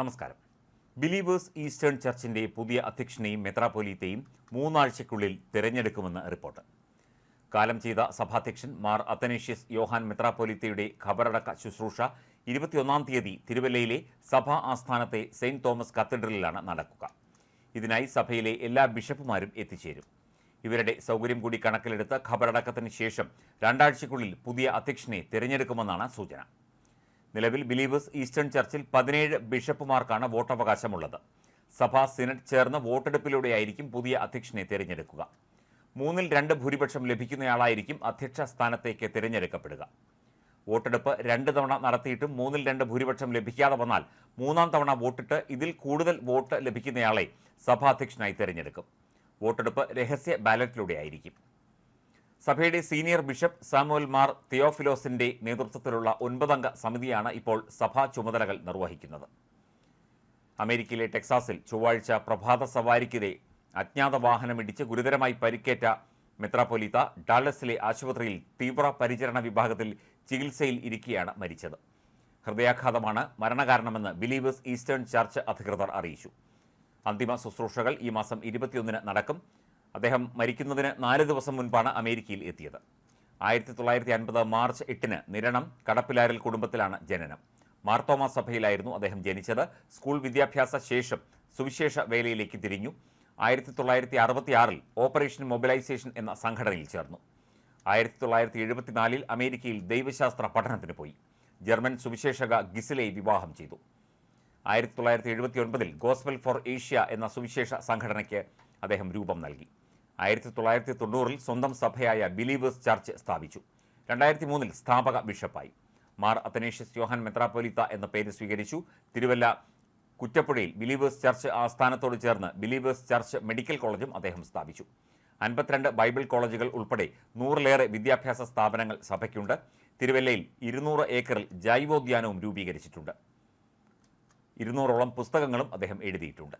നമസ്കാരം. Believers eastern ചർച്ചിന്റെ പുതിയ അധ്യക്ഷനെയും മെത്രാപ്പൊലീത്തെയും മൂന്നാഴ്ചയ്ക്കുള്ളിൽ തിരഞ്ഞെടുക്കുമെന്ന് report. കാലം ചെയ്ത സഭാധ്യക്ഷൻ മാർ അത്തനേഷ്യസ് യോഹാൻ മെത്രാപ്പൊലീത്തയുടെ ഖബറടക്ക ശുശ്രൂഷ ഇരുപത്തിയൊന്നാം തീയതി തിരുവല്ലയിലെ സഭാ ആസ്ഥാനത്തെ സെയിന്റ് തോമസ് കത്തീഡ്രലിലാണ് നടക്കുക. ഇതിനായി സഭയിലെ എല്ലാ ബിഷപ്പുമാരും എത്തിച്ചേരും. ഇവരുടെ സൗകര്യം കൂടി കണക്കിലെടുത്ത് ഖബറടക്കത്തിന് ശേഷം രണ്ടാഴ്ചയ്ക്കുള്ളിൽ പുതിയ അധ്യക്ഷനെ തിരഞ്ഞെടുക്കുമെന്നാണ് സൂചന. നിലവിൽ ബിലീവേഴ്സ് ഈസ്റ്റേൺ ചർച്ചിൽ പതിനേഴ് ബിഷപ്പുമാർക്കാണ് വോട്ടവകാശമുള്ളത്. സഭാ സിനറ്റ് ചേർന്ന് വോട്ടെടുപ്പിലൂടെയായിരിക്കും പുതിയ അധ്യക്ഷനെ തിരഞ്ഞെടുക്കുക. മൂന്നിൽ രണ്ട് ഭൂരിപക്ഷം ലഭിക്കുന്നയാളായിരിക്കും അധ്യക്ഷ സ്ഥാനത്തേക്ക് തിരഞ്ഞെടുക്കപ്പെടുക. വോട്ടെടുപ്പ് രണ്ട് തവണ നടത്തിയിട്ടും മൂന്നിൽ രണ്ട് ഭൂരിപക്ഷം ലഭിക്കാതെ വന്നാൽ മൂന്നാം തവണ വോട്ടിട്ട് ഇതിൽ കൂടുതൽ വോട്ട് ലഭിക്കുന്നയാളെ സഭാധ്യക്ഷനായി തിരഞ്ഞെടുക്കും. വോട്ടെടുപ്പ് രഹസ്യ ബാലറ്റിലൂടെയായിരിക്കും. സഭയുടെ സീനിയർ ബിഷപ്പ് സാമുവൽ മാർ തിയോഫിലോസിന്റെ നേതൃത്വത്തിലുള്ള ഒൻപതംഗ സമിതിയാണ് ഇപ്പോൾ സഭാ ചുമതലകൾ നിർവഹിക്കുന്നത്. അമേരിക്കയിലെ ടെക്സാസിൽ ചൊവ്വാഴ്ച പ്രഭാത സവാരിക്കിടെ അജ്ഞാത വാഹനമിടിച്ച് ഗുരുതരമായി പരിക്കേറ്റ മെത്രാപ്പൊലീത്ത ഡാലസിലെ ആശുപത്രിയിൽ തീവ്ര പരിചരണ വിഭാഗത്തിൽ ചികിത്സയിൽ ഇരിക്കെയാണ് മരിച്ചത്. ഹൃദയാഘാതമാണ് മരണകാരണമെന്ന് ബിലീവേഴ്സ് ഈസ്റ്റേൺ ചർച്ച് അധികൃതർ അറിയിച്ചു. അന്തിമ ശുശ്രൂഷകൾ ഈ മാസം ഇരുപത്തിയൊന്നിന് നടക്കും. അദ്ദേഹം മരിക്കുന്നതിന് നാല് ദിവസം മുൻപാണ് അമേരിക്കയിൽ എത്തിയത്. ആയിരത്തി തൊള്ളായിരത്തി അൻപത് മാർച്ച് എട്ടിന് നിരണം കടപ്പിലാരൽ കുടുംബത്തിലാണ് ജനനം. മാർത്തോമ സഭയിലായിരുന്നു അദ്ദേഹം ജനിച്ചത്. സ്കൂൾ വിദ്യാഭ്യാസ ശേഷം സുവിശേഷ വേലയിലേക്ക് തിരിഞ്ഞു. ആയിരത്തി തൊള്ളായിരത്തി അറുപത്തിയാറിൽ ഓപ്പറേഷൻ മൊബിലൈസേഷൻ എന്ന സംഘടനയിൽ ചേർന്നു. ആയിരത്തി തൊള്ളായിരത്തി എഴുപത്തിനാലിൽ അമേരിക്കയിൽ ദൈവശാസ്ത്ര പഠനത്തിന് പോയി. ജർമ്മൻ സുവിശേഷക ഗിസിലെ വിവാഹം ചെയ്തു. ആയിരത്തി തൊള്ളായിരത്തി എഴുപത്തി ഒൻപതിൽ ഗോസ്ബൽ ഫോർ ഏഷ്യ എന്ന സുവിശേഷ സംഘടനയ്ക്ക് അദ്ദേഹം രൂപം നൽകി. ആയിരത്തി തൊള്ളായിരത്തി തൊണ്ണൂറിൽ സ്വന്തം സഭയായ ബിലീവേഴ്സ് ചർച്ച് സ്ഥാപിച്ചു. രണ്ടായിരത്തി മൂന്നിൽ സ്ഥാപക ബിഷപ്പായി. മാർ അത്തനേഷ്യസ് യോഹാൻ മെത്രാപ്പൊലിത്ത എന്ന പേര് സ്വീകരിച്ചു. തിരുവല്ല കുറ്റപ്പുഴയിൽ ബിലീവേഴ്സ് ചർച്ച് ആസ്ഥാനത്തോട് ചേർന്ന് ബിലീവേഴ്സ് ചർച്ച് മെഡിക്കൽ കോളേജും അദ്ദേഹം സ്ഥാപിച്ചു. അൻപത്തിരണ്ട് ബൈബിൾ കോളേജുകൾ ഉൾപ്പെടെ നൂറിലേറെ വിദ്യാഭ്യാസ സ്ഥാപനങ്ങൾ സഭയ്ക്കുണ്ട്. തിരുവല്ലയിൽ ഇരുന്നൂറ് ഏക്കറിൽ ജൈവോദ്യാനവും രൂപീകരിച്ചിട്ടുണ്ട്. ഇരുന്നൂറോളം പുസ്തകങ്ങളും അദ്ദേഹം എഴുതിയിട്ടുണ്ട്.